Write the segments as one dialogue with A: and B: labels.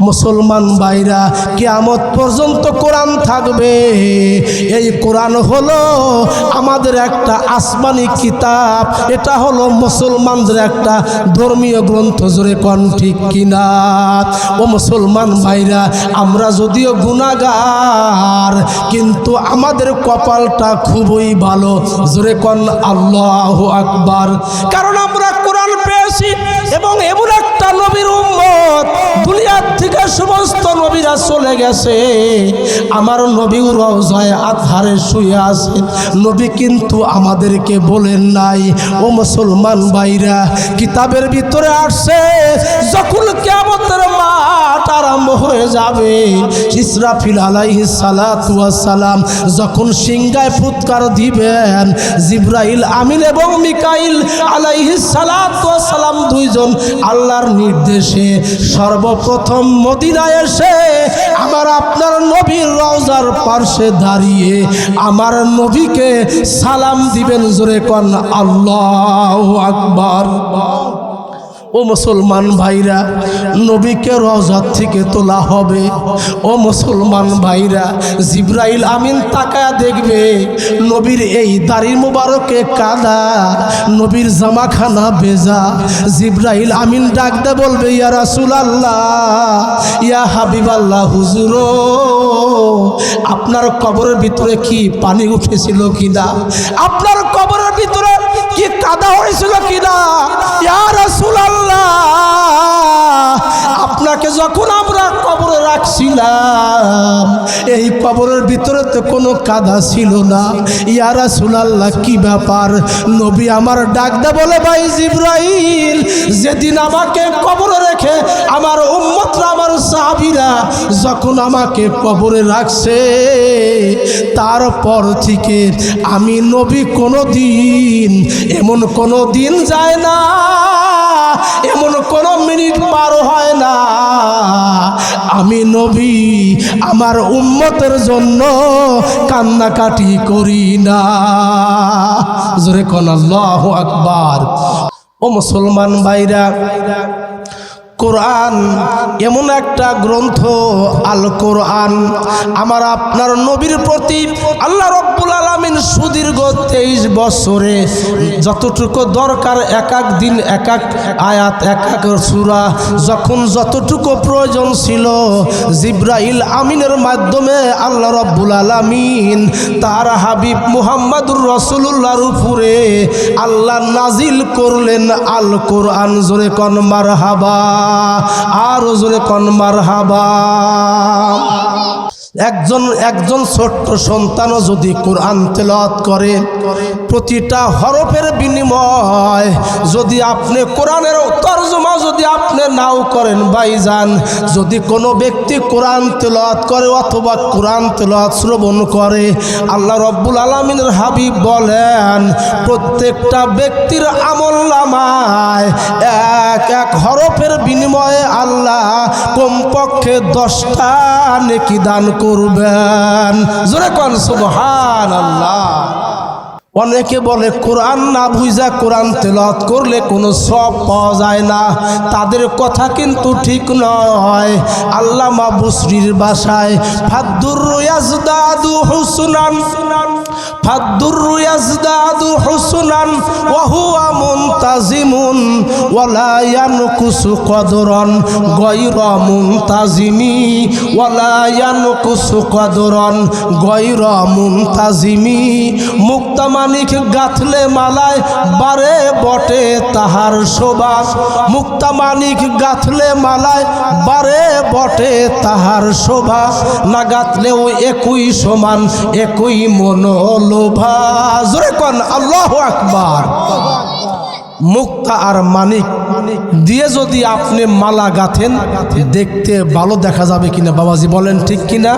A: মুসলমান ভাইরা, কিয়ামত পর্যন্ত কোরআন থাকবে। এই কোরআন হলো আমাদের একটা আসমানি কিতাব। এটা হলো মুসলমানদের একটা ধর্মীয় গ্রন্থ, জোরে কন ঠিক কিনা? ও মুসলমান ভাইরা, আমরা যদিও গুণাগার কিন্তু আমাদের কপালটা খুবই ভালো। জোরে কন আল্লাহ আকবার। কারণ আমরা কোরআন পেয়েছি এবং এমন একটা নবীর উম্মত দুনিয়ার থেকে সমস্ত নবীরা চলে গেছে। আমার নবীও রওজায় আধারে শুয়ে আছে। নবী কিন্তু আমাদেরকে বলেন নাই, ও মুসলমান ভাইরা, কিতাবের ভিতরে আসছে, যখন কেমতের মাঠ আরম্ভ হয়ে যাবে। ইসরাফিল আলাইহি সালাম যখন সিংগায় ফুৎকার দিবেন, জিব্রাইল, আমিন এবং মিকাইল আলাইহি সালাম দুইজন আল্লাহর নির্দেশে সর্বপ্রথম মদিনায় এসে আমার আপনার নবীর রওজার পার্শ্বে দাঁড়িয়ে আমার নবীকে সালাম দিবেন জোরে কন, আল্লাহ আকবার। ও মুসলমান ভাইরা, নবীকে রজার থেকে তোলা হবে। ও মুসলমান ভাইরা, জিব্রাইল আমিন তাকায় দেখবে, নবীর এই দাড়ির মুবারকে কাদা, নবীর জামাখানা বেজা জিব্রাইল আমিন ডাকতে বলবে, ইয়া রাসুল আল্লাহ ইয়া হাবিব আল্লাহ হুজুর, আপনার কবরের ভিতরে কি পানি উঠেছিল কিনা? আপনার কবরের ভিতরে কি কাদা হয়েছিল কিনা? ইয়া রাসূলুল্লাহ আপনাকে যখন আমরা রাখছিলাম। এই কবরের ভিতরে তো কোনো কাদা ছিল না। ইয়ারা রাসূল আল্লাহ কি ব্যাপার? নবী আমার ডাকদা বলে, ভাই জিব্রাইল, যেদিন আমাকে কবরে রেখে আমার উম্মতরা, আমার সাহাবীরা যখন আমাকে কবরে রাখছে, তারপর থেকে আমি নবী কোনো দিন এমন কোনো দিন যায় না, এমন কোনো মিনিট পার হয় না। আমি নবী, আমার উম্মতের জন্য কান্নাকাটি করি না। জোরে কন, আল্লাহ আকবার। ও মুসলমান ভাইরা কোরআন, এমন একটা গ্রন্থ আল কোরআন আমার আপনার নবীর প্রতি আল্লাহ রব্বুল আলমিন সুদীর্ঘ তেইশ বছরে যতটুকু দরকার, এক এক দিন, এক এক আয়াত, এক এক সুরা, যখন যতটুকু প্রয়োজন ছিল, জিব্রাইল আমিনের মাধ্যমে আল্লাহ রব্বুল আলমিন তার হাবিব মুহাম্মাদুর রসুল্লাহর উপরে আল্লাহ নাজিল করলেন আল কোরআন জোরে কনমার হাবা আর জোরে কনমার হাবা একজন একজন ছোট্ট সন্তানও যদি কোরআন তেলাওয়াত করে, প্রতিটা হরফের বিনিময় যদি আপনি কোরআনের তর্জমা যদি আপনি নাও করেন ভাইজান, যদি কোনো ব্যক্তি কোরআন তেলাওয়াত করে অথবা কোরআন তেলাওয়াত শ্রবণ করে, আল্লাহ রব্বুল আলমিনের হাবিব বলেন, প্রত্যেকটা ব্যক্তির আমল নামায় এক এক হরফের বিনিময়ে আল্লাহ কমপক্ষে দশটা নেকি দান করবেন। জোরে কন সুবহান আল্লাহ অনেকে বলে, কোরআন না বুঝা কোরআন তেলত করলে কোনো সব পাওয়া যায় না। তাদের কথা কিন্তু ঠিক নয়। আল্লামা বুসরির বাসায়, ফাদ্দুর ইয়াজদাদু হুসনান। ফাদ্দুর ইয়াজদাদু হুসনান ওয়া হুয়া মুনতাজিমুন ওয়ালা ইয়ানকুসু কদরান গায়রা মুনতাজিমি ওয়ালা ইয়ানকুসু কদরান গায়রা মুনতাজিমি মুক্তামা মানিক গাথলে মালায় বারে বটে তাহার শোভা মুক্তা মানিক গাথলে মালায় বারে বটে তাহার শোভা না গাথলেও একই সমান একই মনোলোভা জোরে কন, আল্লাহ আকবার। মুক্তা আর মানিক দিয়ে যদি আপনি মালা গাথেন, দেখতে ভালো দেখা যাবে কিনা বাবাজি বলেন ঠিক কিনা?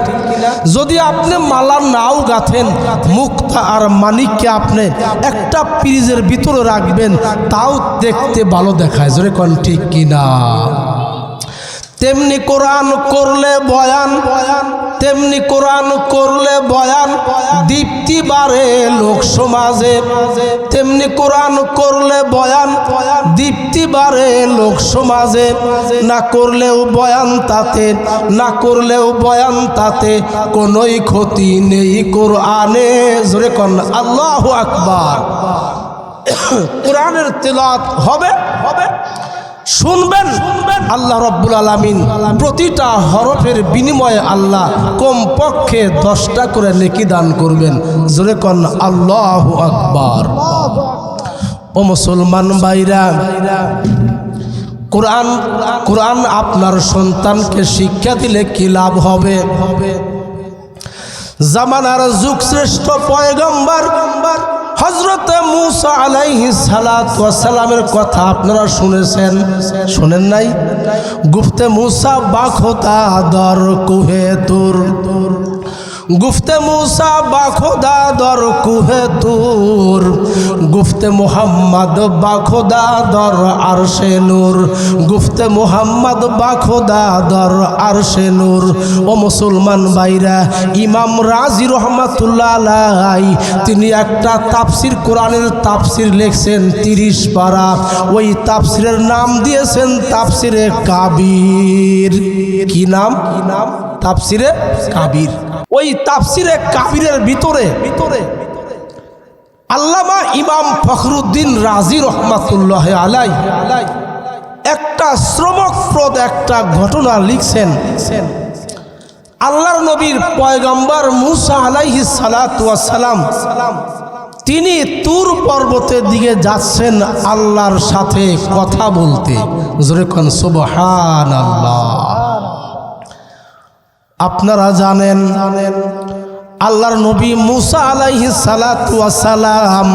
A: যদি আপনি মালা নাও গাথেন, মুক্তা আর মানিককে আপনি একটা পিরিজের ভিতরে রাখবেন, তাও দেখতে ভালো দেখায়, জোরে কন ঠিক কিনা? তেমনি কোরআন করলে বয়ান বয়ান তেমনি কোরআন করলে বয়ান দীপ্তি বাড়ে লোক সমাজে। তেমনি কোরআন করলে বয়ান দীপ্তি বাড়ে লোক সমাজে। না করলেও বয়ান তাতে, না করলেও বয়ান তাতে কোনোই ক্ষতি নেই কোরআনে। জোরে কন, আল্লাহ আকবার। কোরআনের তেলাত হবে? হবে। শুনবেন? আল্লাহ রব্বুল আলমিন প্রতিটা হরফের বিনিময়ে আল্লাহ কমপক্ষে দশটা করে নেকি দান করবেন। জোরে কন, আল্লাহ আকবার। ও মুসলমান ভাইরা, কোরআন কোরআন আপনার সন্তানকে শিক্ষা দিলে কি লাভ হবে? হবে জামানার যুগ শ্রেষ্ঠ পয়গম্বর হজরতে মুসা আলাইহি সালামের কথা আপনারা শুনেছেন? শুনেন নাই? গুফতে মুসা বাখোতা দর কুহে তুর। গুফতে মুসা বাখোদা দর কুহে তুর। গুফতে মোহাম্মদ বাখোদা দর আরশে নূর। গুফতে মোহাম্মদ বাখোদা দর আরশে নূর। ও মুসলমান ভাইরা, ইমাম রাজি রহমাতুল্লাহ আলাই, তিনি একটা তাফসির, কোরআনের তাফসির লিখছেন তিরিশ পারা। ওই তাফসিরের নাম দিয়েছেন তাফসিরে কাবির। কি নাম কি নাম? তাফসিরে কাবির। ওই তাফসিরে কাবিরের ভিতরে ভিতরে আল্লামা ইমাম ফখরুদ্দিন রাজি রহমাতুল্লাহ আলাই, একটা শ্রমকপ্রদ একটা ঘটনা লিখছেন। আল্লাহর নবীর পয়গম্বর মুসা আলাইহি সালাম তিনি তুর পর্বতের দিকে যাচ্ছেন আল্লাহর সাথে কথা বলতে। জোরে কন সুবহান আল্লাহ আপনারা জানেন, আল্লাহর নবী মুসা আলাইহি সালাম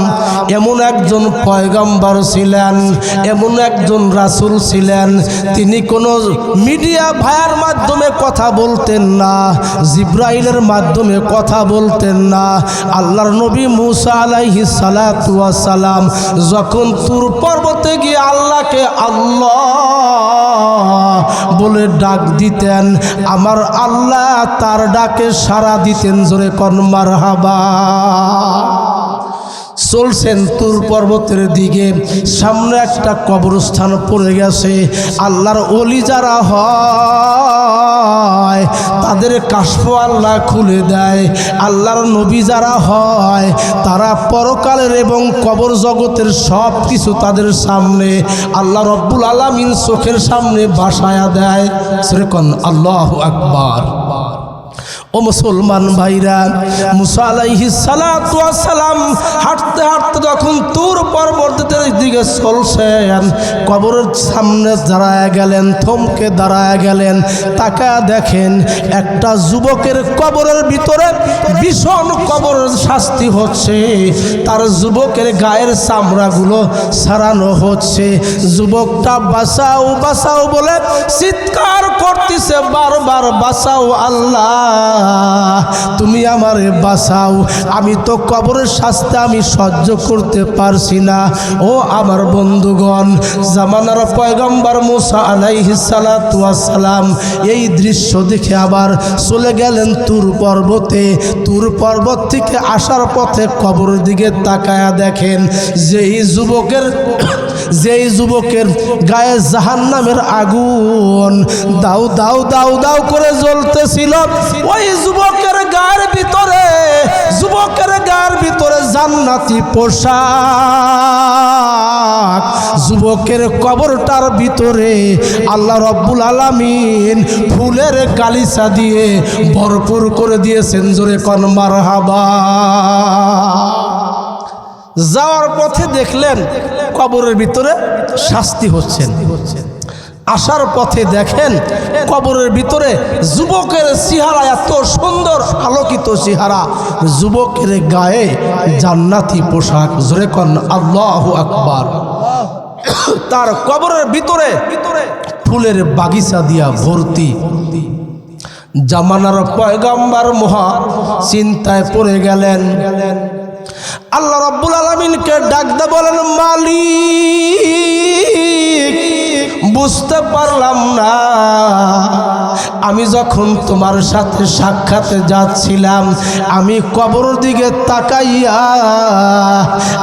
A: এমন একজন পয়গম্বর ছিলেন, এমন একজন রাসূল ছিলেন, তিনি কোনো মিডিয়া ভাইয়ের মাধ্যমে কথা বলতেন না, জিব্রাইলের মাধ্যমে কথা বলতেন না। আল্লাহর নবী মুসা আলাইহি সালাম যখন তুর পর্বতে গিয়ে আল্লাহকে আল্লাহ বলে ডাক দিতেন, আমার আল্লাহ তার ডাকে সাড়া দিতেন জোরে কর্মার হাবা চলছেন তুর পর্বতের দিকে, সামনে একটা কবরস্থান পড়ে গেছে, আল্লাহর অলি যারা হয় তাদের কাশ্প আল্লাহ খুলে দেয়। আল্লাহর নবী যারা হয়, তারা পরকালের এবং কবর জগতের সব কিছু তাদের সামনে, আল্লাহ রব্বুল আলমিন চোখের সামনে বাসায়া দেয়। সেরকম আল্লাহ আকবার। ও মুসলমান ভাইরা, মুসা আলাইহি সালাম হাঁটতে হাঁটতে যখন তুর পর্বতের দিকে চলছেন, কবরের সামনে দাঁড়ায় গেলেন, থমকে দাঁড়ায় গেলেন তাকা দেখেন একটা যুবকের কবরের ভিতরে ভীষণ কবরের শাস্তি হচ্ছে। তার যুবকের গায়ের চামড়াগুলো সারানো হচ্ছে। যুবকটা বাঁচাও বাঁচাও বলে চিৎকার করতেছে, বারবার বাঁচাও আল্লাহ। তুমি আমারে বাঁচাও। আমি তো কবরের শাস্তি আমি সহ্য করতে পারছি না। ও আমার বন্ধুগণ, জামানার পয়গম্বর মুসা আলাইহি সালাম এই দৃশ্য দেখে আবার চলে গেলেন তুর পর্বতে। তুর পর্বত থেকে আসার পথে কবরের দিকে তাকায়া দেখেন, যেই যুবকের যেই যুবকের গায়ে জাহান নামের আগুন, দাউ দাউ দাউ দাউ করে জ্বলতেছিল। ওই যুবকের গায়ের ভিতরে, যুবকের গায়ের ভিতরে জান্নাতি পোশাক। যুবকের কবরটার ভিতরে আল্লাহ রব্বুল আলামিন ফুলের গালিচা দিয়ে ভরপুর করে দিয়েছেন, জোরে কনমার হাবা যাওয়ার পথে দেখলেন কবরের ভিতরে শাস্তি হচ্ছেন হচ্ছেন আসার পথে দেখেন কবরের ভিতরে যুবকের চেহারা এত সুন্দর আলোকিত চেহারা যুবকের গায়ে জান্নাতি পোশাক। জোরে কন, আল্লাহ আকবার। তার কবরের ভিতরে ভিতরে ফুলের বাগিচা দিয়া ভর্তি। জামানার পয়গাম্বার মহা চিন্তায় পড়ে গেলেন। আল্লাহ রব্বুল আলমিনকে ডাকতে বলেন, মালিক! বুঝতে পারলাম না। আমি যখন তোমার সাথে সাক্ষাতে যাচ্ছিলাম, আমি কবর দিকে তাকাইয়া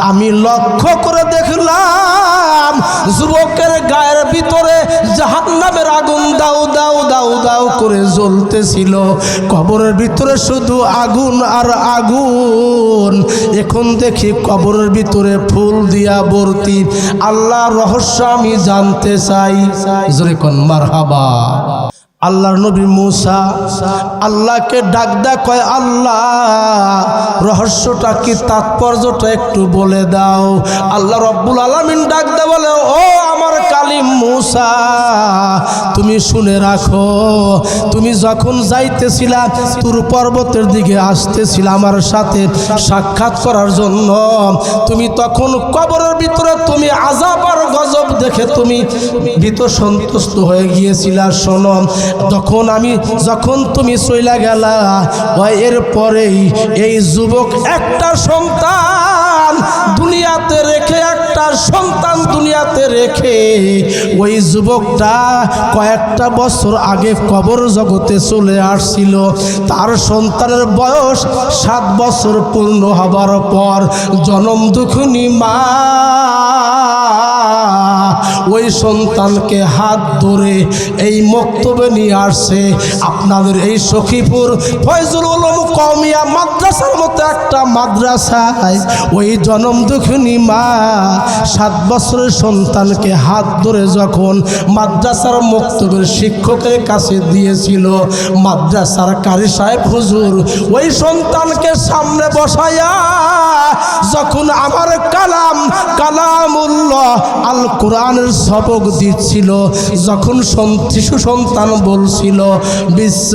A: আমি লক্ষ্য করে দেখলাম, যুবকের গায়ের ভিতরে জাহান্নামের আগুন দাউ দাউ দাউ দাউ করে জ্বলতেছিল। কবরের ভিতরে শুধু আগুন আর আগুন। এখন দেখি কবরের ভিতরে ফুল দিয়া ভর্তি। আল্লাহ রহস্য আমি জানতে চাই। জোরে কন মার হাবা আল্লাহর নবী মুসা, আল্লাহকে ডাক দা কয়, আল্লাহ, রহস্যটা কি, তাৎপর্যটা একটু বলে দাও। আল্লাহ রব্বুল আলমিন ডাক দে বলে, ও মুসা, তুমি শুনে রাখো, তুমি যখন যাইতেছিলা, তুর পর্বতের দিকে আসতেছিলা আমার সাথে সাক্ষাৎ করার জন্য। তুমি তখন কবরের ভিতরে তুমি আজাব আর গজব দেখে তুমি ভীত সন্তুষ্ট হয়ে গিয়েছিলা। তখন আমি যখন তুমি চইলা গেলা এরপরেই এই যুবক একটা সন্তান দুনিয়াতে রেখে, একটা সন্তান দুনিয়াতে রেখে ওই যুবকটা কয়েকটা বছর আগে কবর জগতে চলে আসছিল। তার সন্তানের বয়স সাত বছর পূর্ণ হবার পর জনম দুখুনি মা সন্তানকে হাত ধরে এই বক্তব্যে নিয়ে আসছে। আপনাদের এই সখীপুর ফয়জুল উলম কমিয়া মাদ্রাসার মতো একটা মাদ্রাসায় ওই জনম দুঃখিনী মা সাত বছরের সন্তানকে হাত ধরে যখন মাদ্রাসার বক্তব্যের শিক্ষকের কাছে দিয়েছিল, মাদ্রাসার কারি সাহেব হুজুর, ওই সন্তানকে সামনে বসাইয়া যখন আমার কালাম, কালামুল্লাহ আল কোরআনের সবক দিচ্ছিল। যখন শিশু সন্তান বলছিল, বিসমিল্লাহির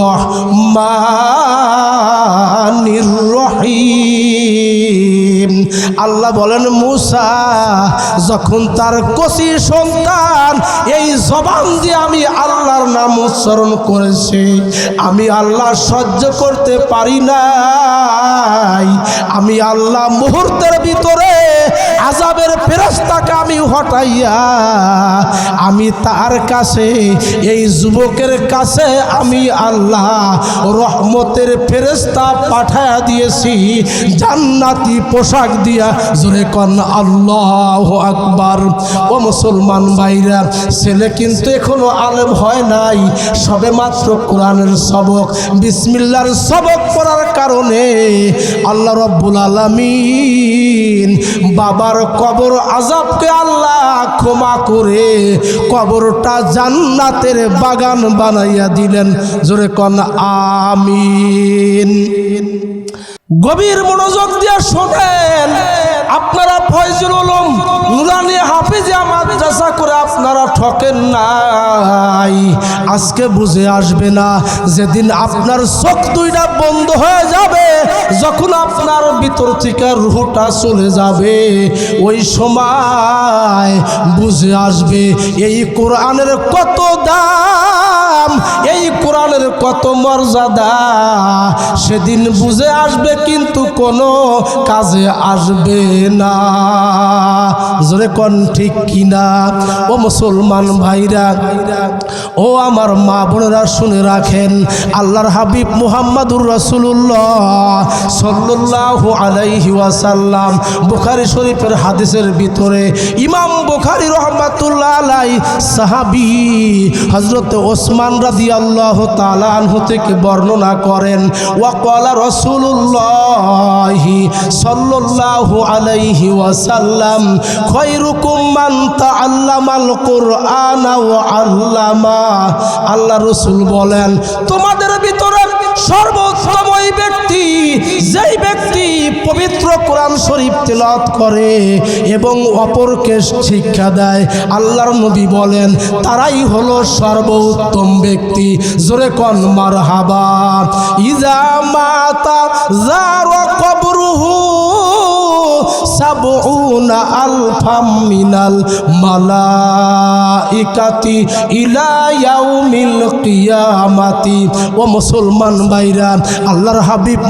A: রহমানির রহিম। আল্লাহ বলেন, মুসা, যখন তার কচি সন্তান, এই জবান দিয়ে আমি আল্লাহর নাম উচ্চারণ করেছি, আমি আল্লাহ সহ্য করতে পারি নাই। আমি আল্লাহ মুহূর্তের ভিতরে আজাবের ফেরস্তাকে আমি হটাইয়া, আমি তার কাছে, এই যুবকের কাছে আমি আল্লাহ রহমতের ফেরেস্তা পাঠায়া দিয়েছি, জান্নাতি পোশাক দিয়া। জোরে কন, আল্লাহ আকবার। ও মুসলমান ভাইরা, ছেলে কিন্তু এখনও আলেম হয় নাই, সবে মাত্র কোরআনের সবক, বিসমিল্লার সবক পড়ার কারণে আল্লাহ রব্বুল আলামিন বাবার কবর আজাবকে আল্লাহ ক্ষমা করে কবরটা জান্নাতের বাগান বানাইয়া দিলেন। জোরে কন, আমিন। গভীর মনোযোগ দিয়ে শোনেন। আপনারা ফয়জুল উলুম, নুরানি হাফিজিয়া মাদ্রাসা করে আপনারা ঠকেন নাই। আজকে বুঝে আসবে না, যেদিন আপনার চোখ দুইটা বন্ধ হয়ে যাবে, যখন আপনার ভিতর থেকে রুহটা চলে যাবে। ওই সময় বুঝে আসবে, এই কোরআনের কত দাম, এই কোরআনের কত মর্যাদা। সেদিন বুঝে আসবে, কিন্তু কোনো কাজে আসবে না। জোরে কন ঠিক কিনা। ও মুসলমান ভাইরা ও আমার মা বোনেরা শুনে রাখেন, আল্লাহর হাবিব মুহাম্মাদুর রাসূলুল্লাহ সাল্লাল্লাহু আলাইহি ওয়াসাল্লাম বুখারী শরীফের হাদিসের ভিতরে ইমাম বুখারী রহমাতুল্লাহ আলাই সাহাবী হযরত ওসমান রাদিয়াল্লাহু আল্লাহ আনহু থেকে বর্ণনা করেন ওয়াকালা রাসূলুল্লাহি সাল্লাল্লাহু আলাইহি ওয়াসাল্লাম খয়রুকুম মান তাআল্লামাল কুরআনা ওয়া আল্লামা আল্লাহ রসুল বলেন, তোমাদের ভিতরে সর্বোত্তম ওই ব্যক্তি, যেই ব্যক্তি পবিত্র কোরআন শরীফ তেলাওয়াত করে এবং অপরকে শিক্ষা দেয়। আল্লাহর নবী বলেন, তারাই হলো সর্বোত্তম ব্যক্তি। জোরে কন মার হাবা ইজা মাতা যার কবরুহু মুসলমান আল্লাহর হাবিব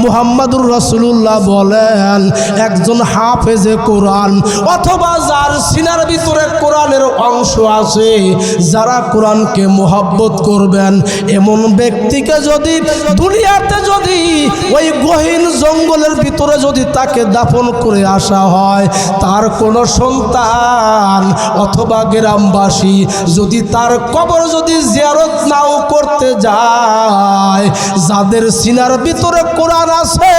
A: বলেন, একজন হাফেজে কোরআন অথবা যার সিনার ভিতরে কোরআনের অংশ আছে, যারা কোরআনকে মোহাব্বত করবেন, এমন ব্যক্তিকে যদি দুনিয়াতে যদি ওই জঙ্গলের ভিতরে যদি তাকে দাফন করে আসা হয়, তার কোনো সন্তান অথবা গ্রামবাসী যদি তার কবর যদি জিয়ারত নাও করতে যায়, যাদের সিনার ভিতরে কোরআন আছে,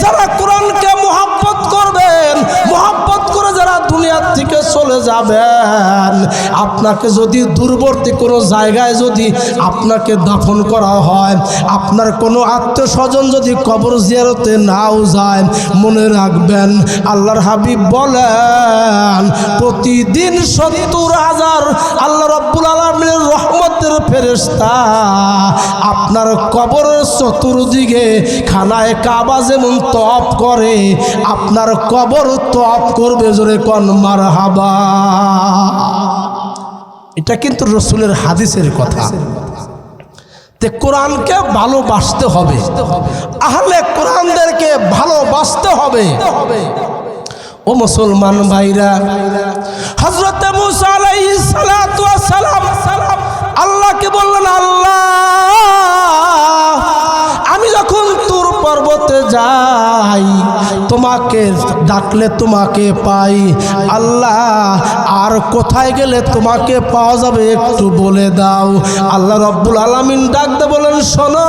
A: যারা কোরআনকে মোহাব্বত করবেন, মোহাব্বত করে যারা দুনিয়ার থেকে চলে যাবেন, আপনাকে যদি দূরবর্তী কোনো জায়গায় যদি আপনাকে দাফন করা হয়, আপনার কোনো আত্মীয় স্বজন যদি কবর জিয়ারতে নাও যায়, মনে রাখবেন, আল্লাহর হাবিব বলেন, প্রতিদিন সত্তর হাজার আল্লাহ রব্বুল আলমের রহমতের ফেরেস্তা আপনার কবরের চতুর্দিকে খানায় কাবা যেমন তপ করে, আপনার কবর তপ করবে জোরে কন মার হাবা এটা কিন্তু রসুলের হাদিসের কথা। তে কোরআনকে ভালোবাসতে হবে। আহলে কোরআনদেরকে ভালোবাসতে হবে। ও মুসলমান ভাইরা হজরত সালাম আল্লাহকে বললেন, আল্লাহ, আমি যখন তোর পর্বতে যাই তোমাকে ডাকলে তোমাকে পাই। আল্লাহ, আর কোথায় গেলে তোমাকে পাওয়া যাবে একটু বলে দাও। আল্লাহ রব্বুল আলামিন ডাকতে বলেন, শোনো,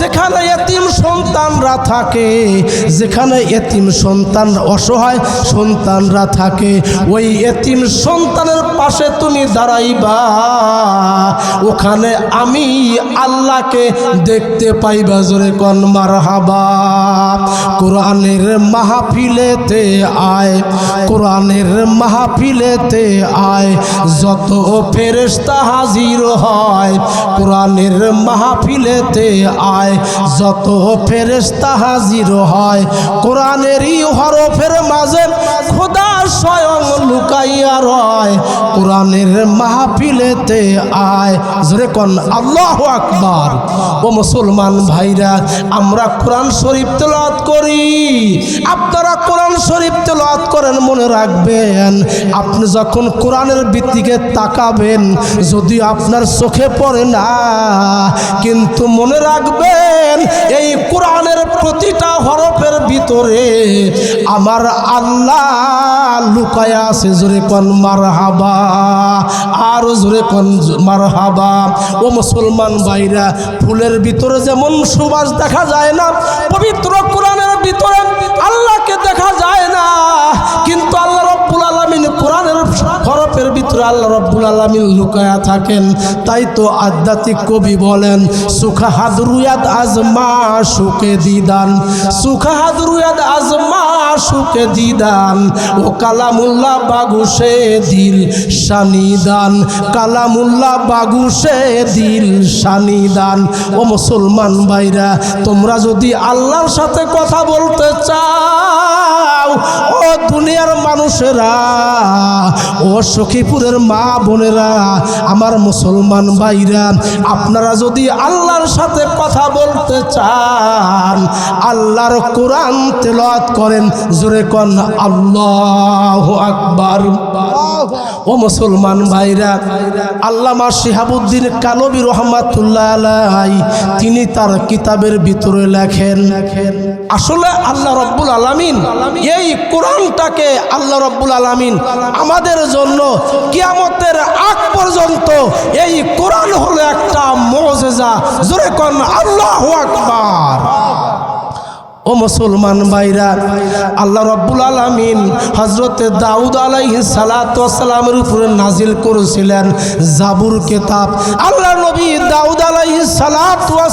A: যেখানে এতিম সন্তানরা থাকে, যেখানে এতিম সন্তান অসহায় সন্তানরা থাকে, ওই এতিম সন্তানের পাশে তুমি দাঁড়াইবা। ওখানে আমি আল্লাহকে দেখতে পাইবা, জোরে কন মার হাবা কোরআনের মাহফিলেতে আয়, কোরআনের মাহফিলেতে আয়। যত ফেরেস্তা হাজির হয়, কোরআনের মাহফিলেতে আয়। যত ফেরেস্তা হাজির হয়, কোরআনেরই হরফের মাঝে খোদা স্বয়ং লুকাইয়া রয়, কোরআনের মাহফিলেতে আয়। জোরে কন, আল্লাহ আকবার। ও মুসলমান ভাইরা, আমরা কোরআন শরীফ তেলাওয়াত করি। আপনারা কোরআন শরীফ তেলাওয়াত করেন, মনে রাখবেন, আপনি যখন কোরআনের ভিত্তিকে তাকাবেন, যদি আপনার চোখে পড়ে না, কিন্তু মনে রাখবেন, এই কোরআনের প্রতিটা হরফের ভিতরে আমার আল্লাহ লুকায়া আছে জোরে কন মার হাবা আর জোরে কন মার হাবা ও মুসলমান ভাইরা, ফুলের ভিতরে যেমন সুবাস দেখা যায় না, পবিত্র কোরআনের ভিতরে আল্লাহকে রব্বুল আলমিন লুকায়া থাকেন, তাই তো আধ্যাত্মিক কবি বলেন সুখা হাদরুয়াদ আজমা সুখে দিদান সুখা হাদরুয়াদ আজমা সুখে দিদান, ও কালামুল্লাহ বাগুসে দিল শানিদান কালামুল্লাহ বাগুসে দিল সানিদান ও মুসলমান ভাইরা, তোমরা যদি আল্লাহর সাথে কথা বলতে চাও ও দুনিয়ার মানুষেরা, ও সখীপুরের মা বোনেরা, আমার মুসলমান ভাইরা, আপনারা যদি আল্লাহর সাথে কথা বলতে চান, আল্লাহর কোরআন তেলাওয়াত করেন, জোরে কন, আল্লাহ আকবার। ও মুসলমান ভাইরা, আল্লামা শিহাবুদ্দিন কানবী রহমাতুল্লাহ আলাই তিনি তার কিতাবের ভিতরে লেখেন লেখেন আসলে আল্লাহ রব্বুল আলমিন এই কোরআনটাকে আল্লাহ রব্বুল আলমিন আমাদের জন্য কিয়ামতের আগ পর্যন্ত এই কোরআন হলো একটা মজেজা। জোরে কন, আল্লাহ আকবার। ও মুসলমান ভাইরা, আল্লাহ রব্বুল আলমিন হজরতে দাউদ আলাইহি সালাতামের উপরে নাজিল করেছিলেন জাবুর কেতাব। আল্লাহ নবী দাউদ আলাইহি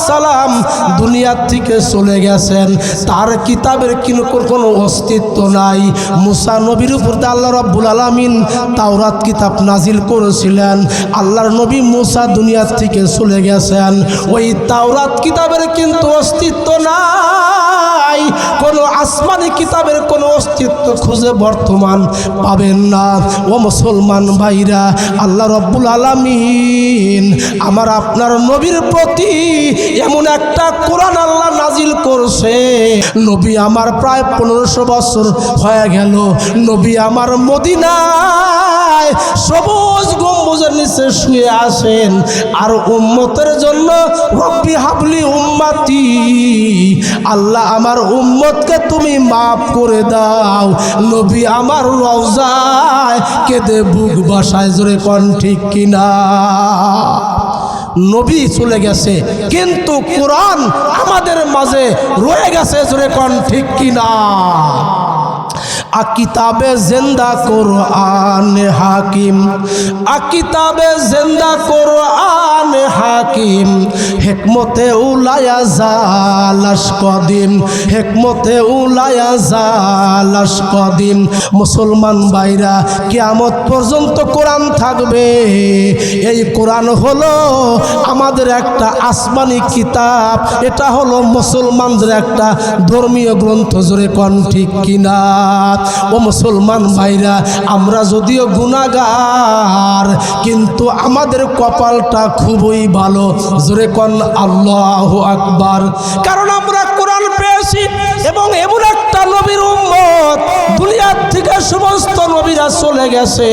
A: সালাম দুনিয়ার থেকে চলে গেছেন। তার কিতাবের কিন্তু কোনো অস্তিত্ব নাই। মুসা নবীর উপর আল্লাহ রব্বুল আলমিন তাওরাত কিতাব নাজিল করেছিলেন। আল্লাহর নবী মুসা দুনিয়ার থেকে চলে গেছেন। ওই তাওরাত কিতাবের কিন্তু অস্তিত্ব নাই। কোনো আসমানি কিতাবের কোনো অস্তিত্ব খুঁজে বর্তমান পাবেন না। ও মুসলমান ভাইরা, আল্লাহ রব্বুল আলামিন আমার আপনার নবীর প্রতি এমন একটা কোরআন আল্লাহ নাজিল করছে। নবী আমার প্রায় পনেরোশো বছর হয়ে গেল। নবী আমার মদিনায় সবুজ গম্বুজের নিচে শুয়ে আসেন আর উম্মতের জন্য রব্বি হাবলি উম্মাতি, আল্লাহ আমার উম্মতকে তুমি মাফ করে দাও? নবী আমার রওজায় কেঁদে বুক বাসায় জোরে কন, ঠিক কিনা? নবী চলে গেছে, কিন্তু কোরআন আমাদের মাঝে রয়ে গেছে জোরে কন, ঠিক কিনা? আ কিতাবে জিন্দা কোরআন হাকিম, আ কিতাবে জিন্দা কোরআন হাকিম। হেকমতে উলায়া জালাস কদিম, হেকমতে উলায়া জালাস কদিম। মুসলমান ভাইরা, কিয়ামত পর্যন্ত কোরআন থাকবে। এই কোরআন হলো আমাদের একটা আসমানি কিতাব, এটা হলো মুসলমানদের একটা ধর্মীয় গ্রন্থ, জোরে কন ঠিক কিনা? ও মুসলমান ভাইরা, আমরা যদিও গুণাগার কিন্তু আমাদের কপালটা খুবই ভালো। জোরে কন, আল্লাহ আকবার। কারণ আমরা কোরআন পেয়েছি এবং এমন একটা নবীর উম্মত, দুনিয়ার থেকে সমস্ত নবীরা চলে গেছে।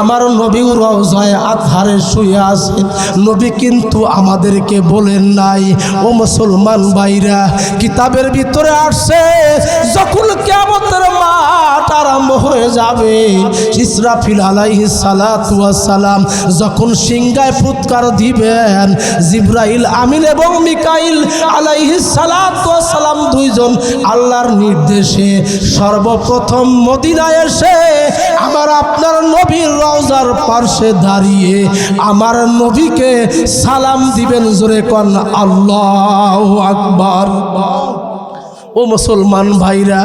A: আমার নবী রওজায় আধারে শুয়ে আছে। নবী কিন্তু আমাদেরকে বলেন নাই, ও মুসলমান ভাইরা, কিতাবের ভিতরে আসছে, যখন কেমতের মাঠ আরম্ভ হয়ে যাবে। ইসরাফিল আলাইহি সালাতু সালাম যখন সিংগায় ফুৎকার দিবেন, জিব্রাইল, আমিন এবং মিকাইল আলাইহি সালাতু সালাম দুইজন আল্লাহর নির্দেশে সর্বপ্রথম মদিনায় এসে আমার আপনার নবীর রওজার পার্শ্বে দাঁড়িয়ে আমার নবীকে সালাম দিবেন জোরে কন, আল্লাহ আকবার। ও মুসলমান ভাইরা,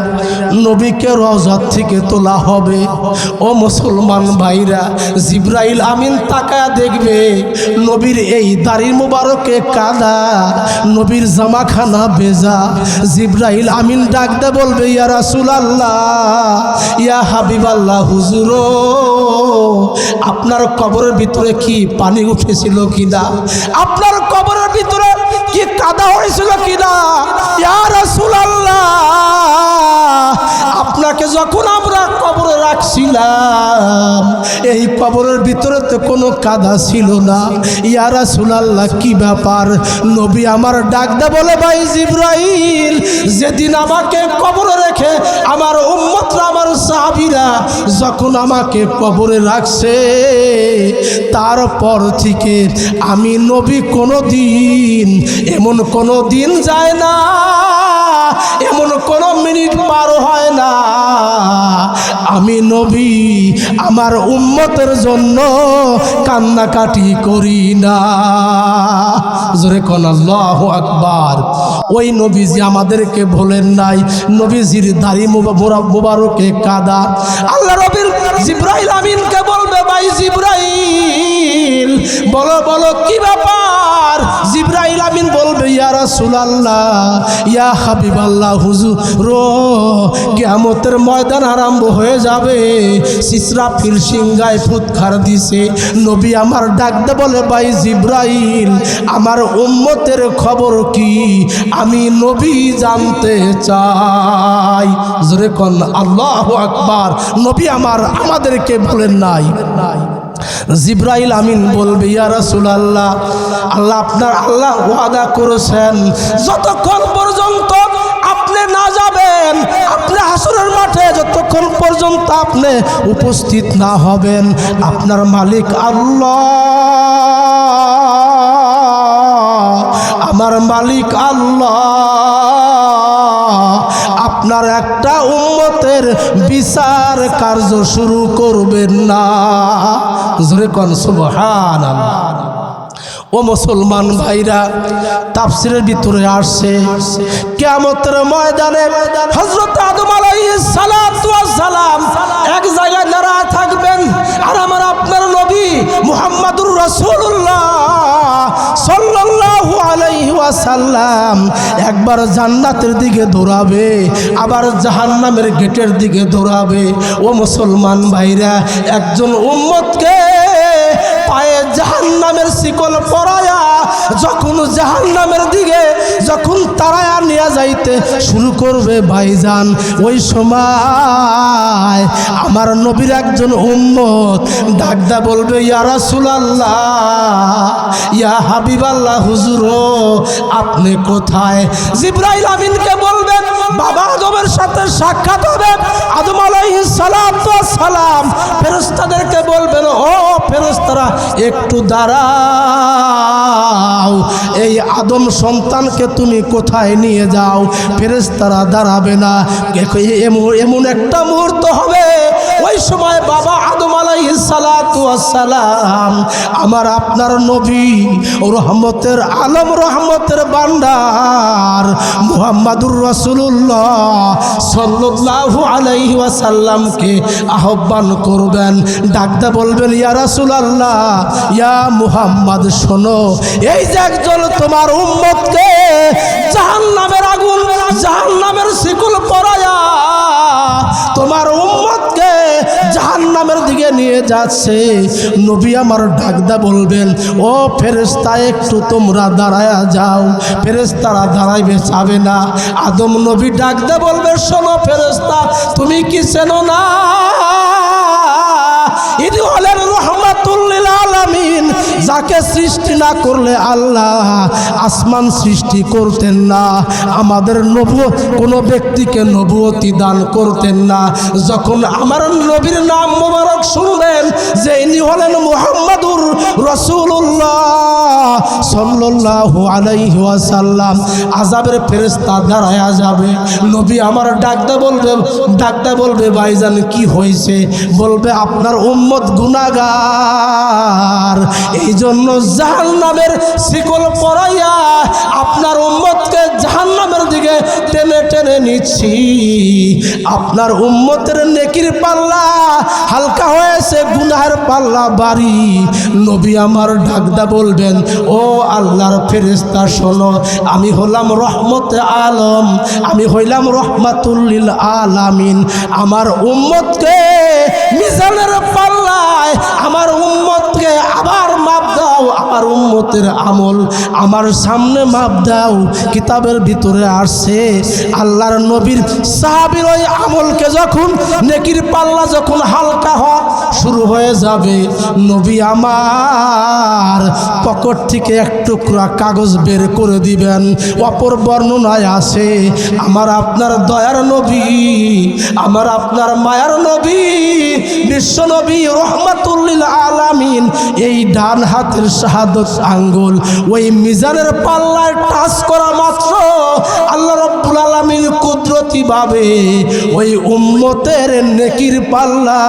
A: নবীকে রজাত থেকে তোলা হবে। ও মুসলমান ভাইরা, জিব্রাইল আমিন তাকায়া দেখবে, নবীর এই দাড়ি মুবারকে কাদা, নবীর জামাখানা বেজা জিব্রাইল আমিন ডাকতে বলবে, ইয়া রাসুল আল্লাহ ইয়া হাবিব আল্লাহ হুজুর, আপনার কবরের ভিতরে কি পানি উঠেছিল কিনা? আপনার কবরের ভিতরে কি কাদা হয়েছিল কিনা? ইয়া রাসূল আল্লাহ আল্লাহ। আপনাকে যখন আমরা কবরে রাখছিলাম, এই কবরের ভিতরে তো কোনো কাদা ছিল না। ইয়ারা রাসূল কি ব্যাপার? নবী আমার ডাকদা বলে, ভাই জিব্রাইল, যেদিন আমাকে কবরে রেখে আমার উম্মতরা, আমার সাহাবীরা যখন আমাকে কবরে রাখছে, তারপর থেকে আমি নবী কোনো দিন এমন কোনো দিন যায় না। কোনো মিনিট পার হয় না। আমি নবী, আমার উম্মতের জন্য কান্নাকাটি করি না। জোরে কোন আল্লাহ আকবার। ওই নবীজি আমাদেরকে বলেন নাই, নবীজির দাড়ি মুবারকে কাদা। আল্লাহ রবির জিব্রাইল আমিনকে বলবে, ভাই জিব্রাইল, বলো বলো, কি ব্যাপার? জিব্রাইল আমিন বলবে ইয়া ময়দান আরম্ভ হয়ে যাবে। সিসরাফিল সিংগায় ফুৎকার দিছে। নবী আমার ডাকতে বলে, ভাই জিব্রাইল, আমার উম্মতের খবর কি? আমি নবী জানতে চাই। কন, আল্লাহ আকবার। নবী আমার, আমাদেরকে বলেন নাই নাই। জিব্রাইল আমিন বলবে, ইয়া রাসূলুল্লাহ, আল্লাহ আপনার, আল্লাহ ওয়াদা করেছেন। যতক্ষণ পর্যন্ত আপনি না যাবেন, আপনি হাসুরের মাঠে, যতক্ষণ পর্যন্ত আপনি উপস্থিত না হবেন, আপনার মালিক আল্লাহ। আমার মালিক আল্লাহ। আপনার একটা উম্মতের বিচার কার্য শুরু করবেন না। জোরে কন সুবহান ও মুসলমান ভাইরা, তাফসিরের ভিতরে আসছে। কেমতের ময়দানে হজরত আদম সাল্লাম একবার জান্নাতের দিকে দৌড়াবে, আবার জাহান্নামের গেটের দিকে দৌড়াবে। ও মুসলমান ভাইরা, একজন উম্মতকে পায়ে জাহান্নামের শিকল পরায়া যখন জাহান্নামের দিকে যখন তারায়া নিয়ে যাইতে শুরু করবে ভাইজান, ওই সময় আমার নবীর একজন উম্মত ডাকদা বলবে, ইয়া রাসূলুল্লাহ, ইয়া হাবিবাল্লাহ, হুজুর, আপনি কোথায়? জিব্রাইল আমিনকে বলবেন বাবা আদমের সাথে সাক্ষাৎ হবে। আদম সালাতু ওয়াস সালাম। ফেরেশতাদেরকে বলবেন, ও ফেরেশতারা, একটু দাঁড়াও। এই আদম সন্তানকে তুমি কোথায় নিয়ে যাও? ফেরেশতারা দাঁড়াবে না। এমন একটা মুহূর্ত হবে। ওই সময় বাবা আদম সালাম আমার আপনার নবী, রহমতের আলম, রহমতের বান্দার, মুহাম্মাদুর সাল্লাল্লাহু আলাইহি ওয়াসাল্লামকে আহ্বান করবেন? ডাকতে বলবেন, ইয়া রাসুল আল্লাহ ইয়া মুহাম্মদ, শোনো, এই যে একজন তোমার উম্মতকে জাহান্নামের আগুন, জাহান্নামের শিকল পরায়া জাহান্নামের দিকে নিয়ে যাচ্ছে। নবী আমার ডাকদা বলবেন, ও ফেরেস্তা একটু তোমরা দাঁড়ায়া যাও। ফেরেস্তারা দাঁড়াইবে চাবে না। আদম নবী ডাকদা বলবে, শোনো ফেরেস্তা তুমি কি চেনো না? ইদি হলেন রহমাতুল্লিল আলামিন যাকে সৃষ্টি না করলে আল্লাহ আসমান সৃষ্টি করতেন না। আমাদের নবু কোনো ব্যক্তিকে নবুয়তি দান করতেন না। যখন আমার নবীর নাম মোবারক শুনবেন যে ইনি হলেন মুহাম্মাদুর রসুল্লাহ সাল্লাল্লাহু আলাইহি ওয়াসাল্লাম আজাবের ফেরেশতা দাঁড়ায়া যাবে। নবী আমার ডাকতে বলবে ডাকতে বলবে, ভাইজান, কি হয়েছে? বলবে, আপনার উম্মত গুনাহগার। এই জন্য জাহান্নামের শিকল পরাইয়া আপনার উম্মতকে জাহান্নামের দিকে টেনে টেনে নিচ্ছি। আপনার উম্মতের নেকির পাল্লা হালকা হয়েছে, গুনাহের পাল্লা বাড়ি। নবী আমার ডাকদা বলবেন, ও আল্লাহর ফেরেস্তা শোনো, আমি হলাম রহমতে আলম, আমি হইলাম রহমাতুল্লিল আলামিন। আমার উম্মতকে মিজানের পাল্লায়, আমার দাও আমার উম্মতের আমল। আমার সামনে মাপ দাও, কিতাবের ভিতরে আসছে। আল্লাহর নবীর সাহাবির ওই আমলকে যখন নেকির পাল্লা যখন হালকা হওয়া শুরু হয়ে যাবে, নবী আমার পকেট থেকে এক টুকরা কাগজ বের করে দিবেন। অপর বর্ণনায় আছে, আমার আপনার দয়ার নবী, আমার আপনার মায়ার নবী, বিশ্ব নবী রহমাতুল্লিল আলামিন এই ডান হাতের শাহাদত আঙ্গুল। ওই মিজানের পাল্লায় টাচ করা মাত্র আল্লাহ রব্বুল আলামিন কুদরতি ভাবে ওই উম্মতের নেকির পাল্লা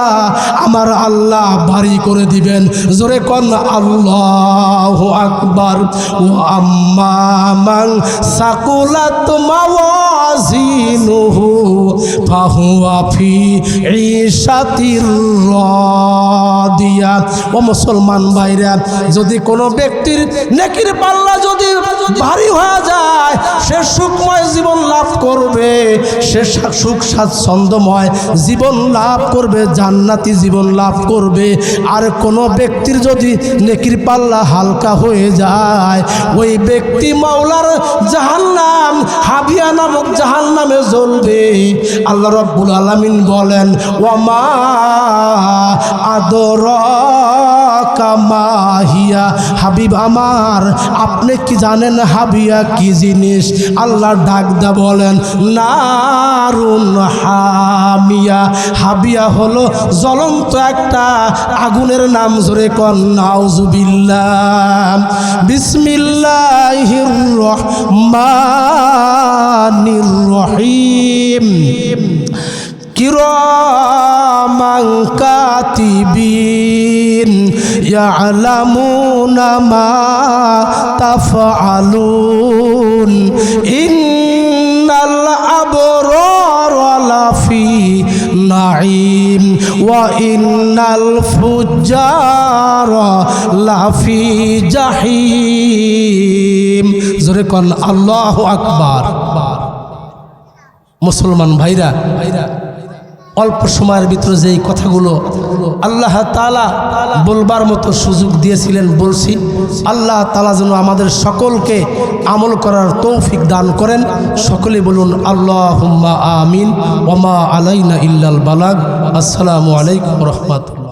A: আমার আল্লাহ ভারী করে দিবেন। জোরে কন, আল্লাহ আকবার। ও আম্মা সাকুলাত মাওয়াজিনুহু ঈশাতির ও মুসলমান ভাইরা, যদি কোনো ব্যক্তির নেকির পাল্লা যদি ভারী হয়ে যায়, সে সুখময় জীবন লাভ করবে, সে সুখ স্বাচ্ছন্দ্যময় জীবন লাভ করবে, জান্নাতি জীবন লাভ করবে। আর কোনো ব্যক্তির যদি নেকির পাল্লা হালকা হয়ে যায়, ওই ব্যক্তি মাওলার জাহান্নাম, হাবিয়া নামক জাহান্নামে জ্বলবে। আল্লাহ রব্বুল আলামিন বলেন ওমা আদর কামাহিয়া হাবিব আমার, আপনি কি জানেন হাবিয়া কি জিনিস? আল্লাহ ডাকদা বলেন, নারুন হামিয়া। হাবিয়া হলো জ্বলন্ত একটা আগুনের নাম জোরে কন, নাউজুবিল্লাহ। বিসমিল্লাহির রহমানির রহিম। কিরামান কাতিবিন ইয়ালামুনা মা তাফআলুন। ইন্নাল আবরার লাফি নাঈম ওয়া ইন্নাল ফুজ্জার লাফি জাহিম। জোরে কন, আল্লাহু আকবার। মুসলমান ভাইরা ভাইরা অল্প সময়ের ভিতরে যেই কথাগুলো আল্লাহ তালা বলবার মতো সুযোগ দিয়েছিলেন, বলছি, আল্লাহ তালা যেন আমাদের সকলকে আমল করার তৌফিক দান করেন। সকলে বলুন আল্লাহ আমিন ওমা আলাইনা ইল্লাল বালাগ। আসসালামু আলাইকুম রহমতুল্লাহ।